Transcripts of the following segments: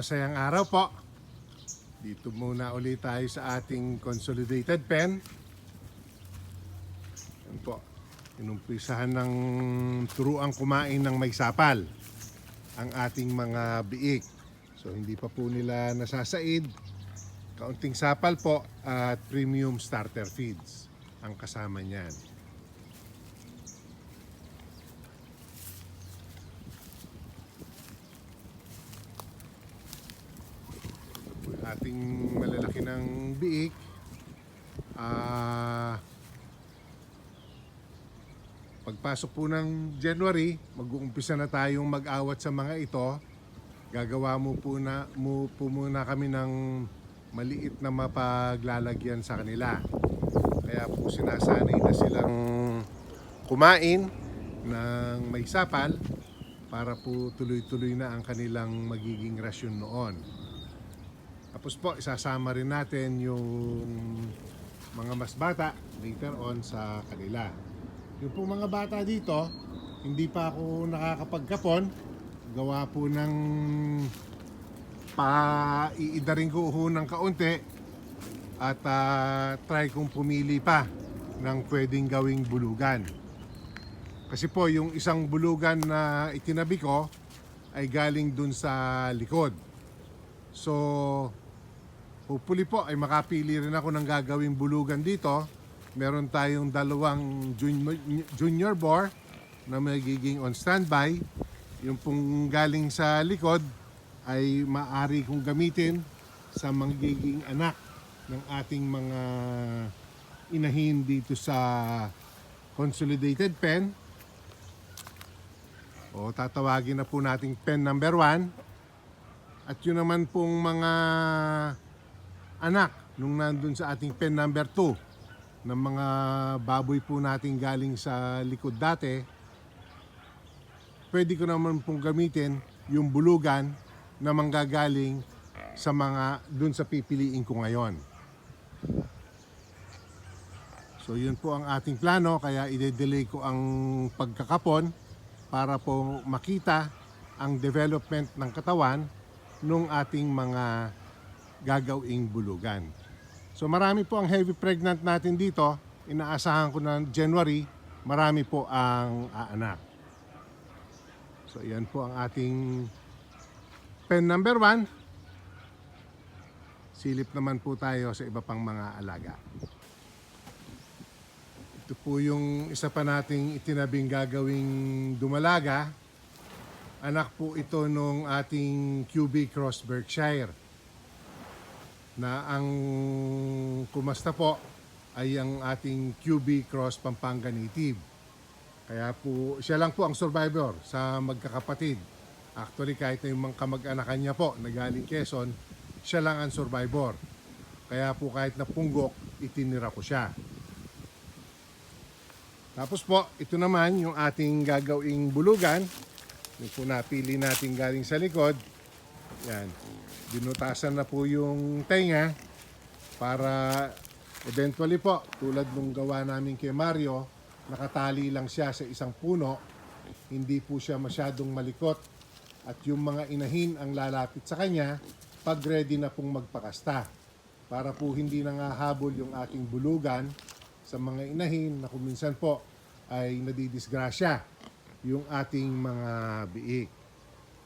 masayang araw po. Dito muna ulit tayo sa ating consolidated pen. Yan po. Inumpisahan ng turuang kumain ng may sapal ang ating mga biik. So hindi pa po nila nasasaid. Kaunting sapal po at premium starter feeds ang kasama niyan. Ating malalaki ng biik. Ah pagpasok po ng January, mag-uumpisa na tayong mag-awat sa mga ito. Gagawa mo po, na, mo po muna kami ng maliit na mapaglalagyan sa kanila. Kaya po sinasanay na silang kumain ng may sapal para po tuloy-tuloy na ang kanilang magiging rasyon noon. Tapos po, isasama rin natin yung mga mas bata later on sa kanila. Yung po mga bata dito, hindi pa ako nakakapagkapon. Gawa po ng pa-iidarin ko ho ng kaunti at ah, try kong pumili pa ng pwedeng gawing bulugan. Kasi po yung isang bulugan na itinabi ko ay galing dun sa likod. So, hopefully po ay makapili rin ako ng gagawing bulugan dito. Meron tayong dalawang junior, junior bore na magiging on standby. Yung pong galing sa likod ay maari kong gamitin sa magiging anak ng ating mga inahin dito sa consolidated pen. O tatawagin na po nating pen number 1. At yun naman pong mga anak nung nandun sa ating pen number 2 ng mga baboy po natin galing sa likod dati, pwede ko naman pong gamitin yung bulugan na manggagaling sa mga dun sa pipiliin ko ngayon. So yun po ang ating plano kaya ide-delay ko ang pagkakapon para po makita ang development ng katawan nung ating mga gagawing bulugan. So marami po ang heavy pregnant natin dito. Inaasahan ko na January, marami po ang aanak. So yan po ang ating pen number one. Silip naman po tayo sa iba pang mga alaga. Ito po yung isa pa nating itinabing gagawing dumalaga. Anak po ito nung ating QB Cross Berkshire na ang kumasta po ay ang ating QB Cross Pampanga Native. Kaya po, siya lang po ang survivor sa magkakapatid. Actually, kahit na yung mga kamag-anakan niya po na galing Quezon, siya lang ang survivor. Kaya po kahit na punggok, itinira ko siya. Tapos po, ito naman yung ating gagawing bulugan. Yung po napili natin galing sa likod. Yan. Binutasan na po yung tenga para eventually po, tulad nung gawa namin kay Mario, nakatali lang siya sa isang puno. Hindi po siya masyadong malikot. At yung mga inahin ang lalapit sa kanya pag ready na pong magpakasta. Para po hindi nangahabol yung ating bulugan sa mga inahin na kuminsan po ay nadidisgrasya yung ating mga biik.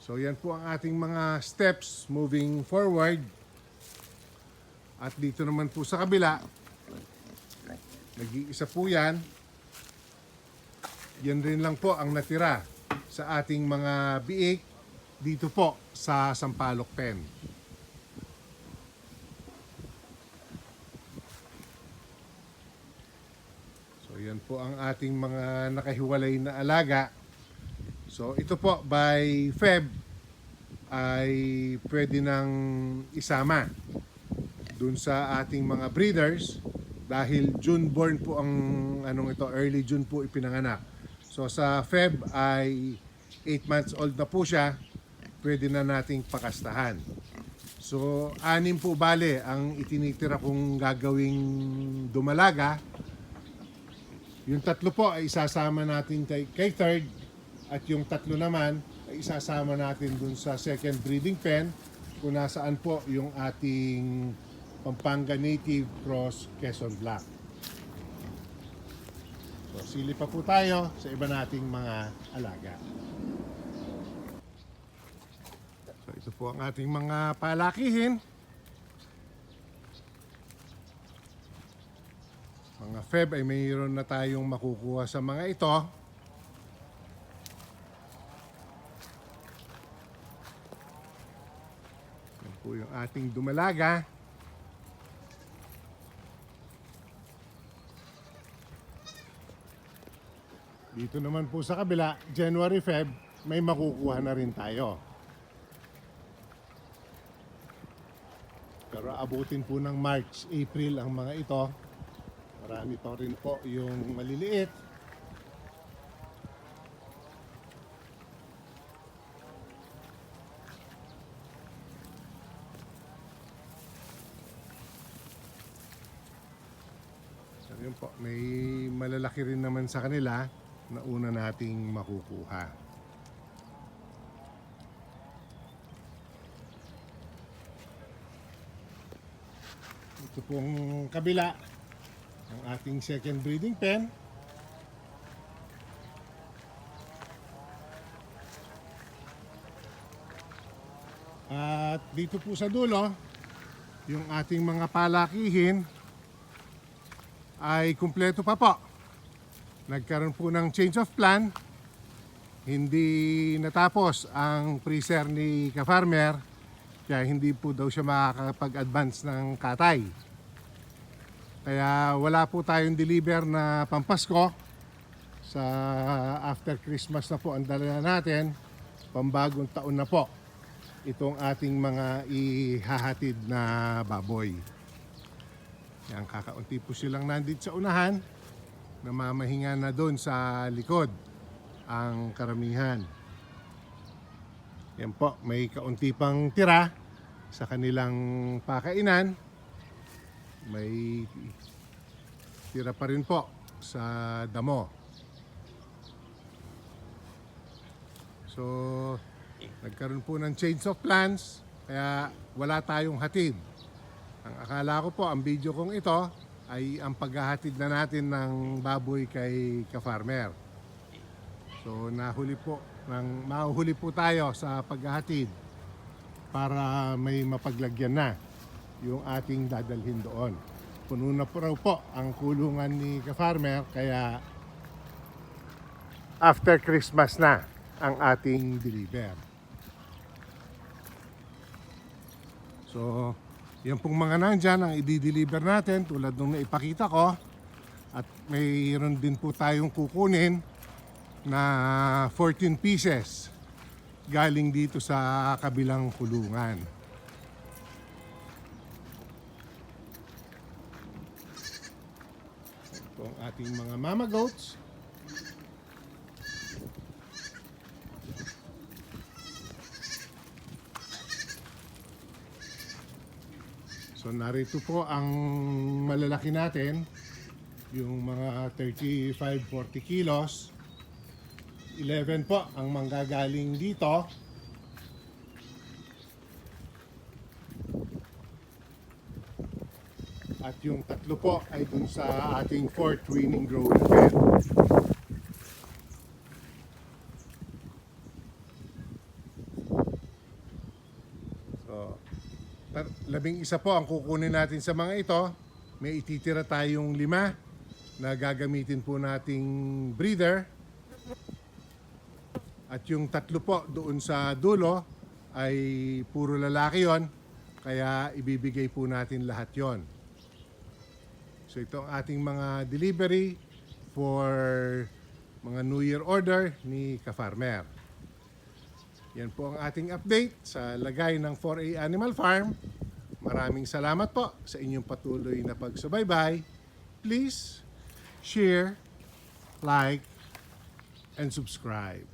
So yan po ang ating mga steps moving forward. At dito naman po sa kabila, nag-iisa po yan. Yan rin lang po ang natira sa ating mga biik dito po sa Sampaloc Pen. So yan po ang ating mga nakahiwalay na alaga. So ito po by Feb ay pwede nang isama dun sa ating mga breeders dahil June born po ang anong ito early June po ipinanganak. So sa Feb ay 8 months old na po siya, pwede na nating pakastahan. So anim po bale ang itinitira kong gagawing dumalaga. Yung tatlo po ay isasama natin kay, kay third at yung tatlo naman ay isasama natin dun sa second breeding pen kung nasaan po yung ating Pampanga Native Cross Quezon Black. So, sili pa po tayo sa iba nating mga alaga. So, ito po ang ating mga palakihin. Mga Feb ay mayroon na tayong makukuha sa mga ito. Po yung ating dumalaga. Dito naman po sa kabila, January, Feb, may makukuha na rin tayo. Pero abutin po ng March, April ang mga ito. Marami pa rin po yung maliliit. So yun po, may malalaki rin naman sa kanila na una nating makukuha. Ito pong kabila, ang ating second breeding pen. At dito po sa dulo, yung ating mga palakihin ay kumpleto pa po. Nagkaroon po ng change of plan. Hindi natapos ang freezer ni ka-farmer kaya hindi po daw siya makakapag-advance ng katay. Kaya wala po tayong deliver na pampasko sa after Christmas na po ang dala natin. Pambagong taon na po itong ating mga ihahatid na baboy. Yan, kakaunti po silang nandito sa unahan. Namamahinga na doon sa likod ang karamihan. Yan po, may kaunti pang tira sa kanilang pakainan. May tira pa rin po sa damo. So, nagkaroon po ng change of plans, kaya wala tayong hatid. Ang akala ko po, ang video kong ito ay ang paghahatid na natin ng baboy kay ka-farmer. So nahuli po, nang, mahuhuli po tayo sa paghahatid para may mapaglagyan na yung ating dadalhin doon. Puno na po raw po ang kulungan ni ka-farmer kaya after Christmas na ang ating deliver. So, yan pong mga nandyan ang i-deliver natin tulad nung naipakita ko. At mayroon din po tayong kukunin na 14 pieces galing dito sa kabilang kulungan. Ito ang ating mga mama goats. Narito po ang malalaki natin, yung mga 35-40 kilos. 11 po ang manggagaling dito. At yung tatlo po ay dun sa ating fourth winning growing pen. Labing isa po ang kukunin natin sa mga ito. May ititira tayong lima na gagamitin po nating breeder. At yung tatlo po doon sa dulo ay puro lalaki yon Kaya ibibigay po natin lahat yon. So ito ang ating mga delivery for mga New Year order ni Ka-Farmer. Yan po ang ating update sa lagay ng 4A Animal Farm. Maraming salamat po sa inyong patuloy na pagsubaybay. Please share, like, and subscribe.